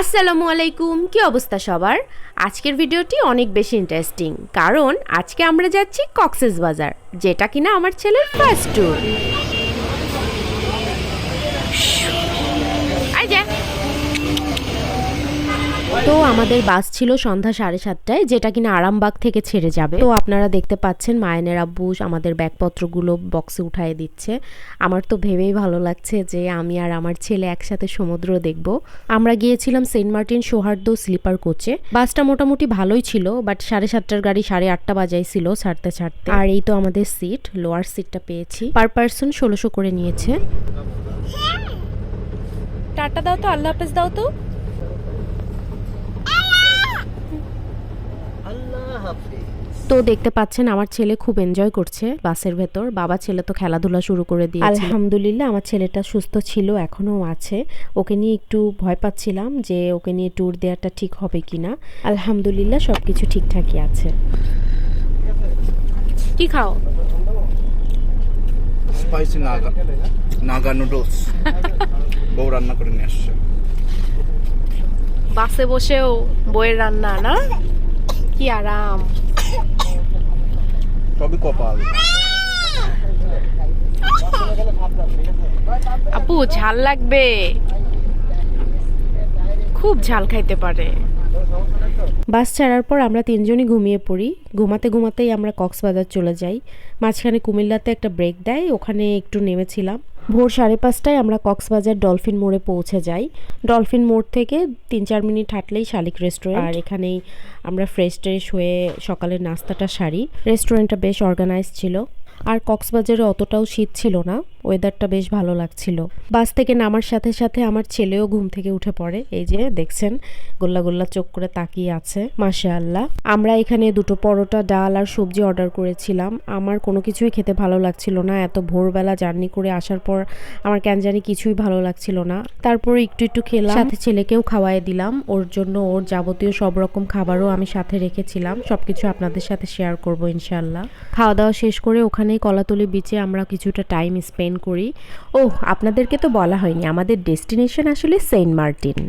আসসালামু আলাইকুম, কি অবস্থা সবার? আজকের ভিডিওটি অনেক বেশি ইন্টারেস্টিং কারণ আজকে আমরা যাচ্ছি কক্সেস বাজার, যেটা কিনা আমার ছেলের ফার্স্ট ট্যুর তো আমাদের বাস ছিল সন্ধ্যা সাড়ে সাতটায়, যেটা কিনা আরামবাগ থেকে ছেড়ে যাবে। তো আপনারা দেখতে পাচ্ছেন মায়নের আব্বু আমাদের ব্যাগপত্রগুলো বক্সে উঠায় দিচ্ছে। আমার তো ভেবেই ভালো লাগছে যে আমি আর আমার ছেলে একসাথে সমুদ্র দেখব। আমরা গিয়েছিলাম সেন্ট মার্টিন সৌহার্দ্য স্লিপার কোচে। বাসটা মোটামুটি ভালোই ছিল, বাট সাড়ে সাতটার গাড়ি সাড়ে আটটা বাজাই ছিল ছাড়তে ছাড়তে। আর এই তো আমাদের সিট, লোয়ার সিটটা পেয়েছি। পার পার্সন ষোলোশো করে নিয়েছে। টাটা দাও তো, আল্লাহ হাফেজ দাও তো আল্লাহ হাফিজ তো দেখতে পাচ্ছেন আমার ছেলে খুব এনজয় করছে বাসের ভেতর। বাবা ছেলে তো খেলাধুলা শুরু করে দিয়ে আলহামদুলিল্লাহ আমার ছেলেটা সুস্থ ছিল এখনও আছে। ওকে নিয়ে একটু ভয় পাচ্ছিলাম যে ওকে নিয়ে ট্যুর দেওয়াটা ঠিক হবে কিনা। আলহামদুলিল্লাহ সবকিছু ঠিকঠাকই আছে। কি খাও? স্পাইসি নাগা নাগা নুডলস বউ রান্না করে নিয়ে আসছে। বাসে বসেও বইয়ের রান্না না? কি আরাম। সবই কপাল। আপু ঝাল লাগবে। খুব ঝাল খাইতে পারে। বাস ছাড়ার পর আমরা তিনজনই ঘুমিয়ে পড়ি। ঘুমাতে ঘুমাতেই আমরা কক্সবাজার চলে যাই। মাঝখানে কুমিল্লাতে একটা ব্রেক দেয় ওখানে একটু নেমেছিলাম। ভোর সাড়ে পাঁচটায় আমরা কক্সবাজার ডলফিন মোড়ে পৌঁছে যাই। ডলফিন মোড় থেকে তিন চার মিনিট হাঁটলেই শালিক রেস্টুরেন্ট আর এখানেই আমরা ফ্রেশ ট্রেশ হয়ে সকালের নাস্তাটা সারি। রেস্টুরেন্টটা বেশ অর্গানাইজ ছিল। আর কক্সবাজারে অতটাও শীত ছিল না। ওয়েদারটা বেশ ভালো লাগছিল। বাস থেকে নামার সাথে সাথে আমার ছেলেও ঘুম থেকে উঠে পড়ে। এই যে দেখছেন, গোল্লা গোল্লা চোখ করে তাকিয়ে আছে মাশা আল্লাহ আমরা এখানে দুটো পরোটা, ডাল আর সবজি অর্ডার করেছিলাম। আমার কোনো কিছুই খেতে ভালো লাগছিল না। এত ভোরবেলা জার্নি করে আসার পর আমার কেন জানি কিছুই ভালো লাগছিল না। তারপর একটু একটু খেলাম। সাথে ছেলেকেও খাওয়াই দিলাম। ওর জন্য ওর যাবতীয় সব রকম খাবারও আমি সাথে রেখেছিলাম। সবকিছু আপনাদের সাথে শেয়ার করব ইনশাল্লাহ খাওয়া দাওয়া শেষ করে ওখানেই কলাতলি বিচে আমরা কিছুটা টাইম স্পেন্ড করি। ও আপনাদেরকে তো বলা হয়নি আমাদের ডেস্টিনেশন আসলে সেন্ট মার্টিন।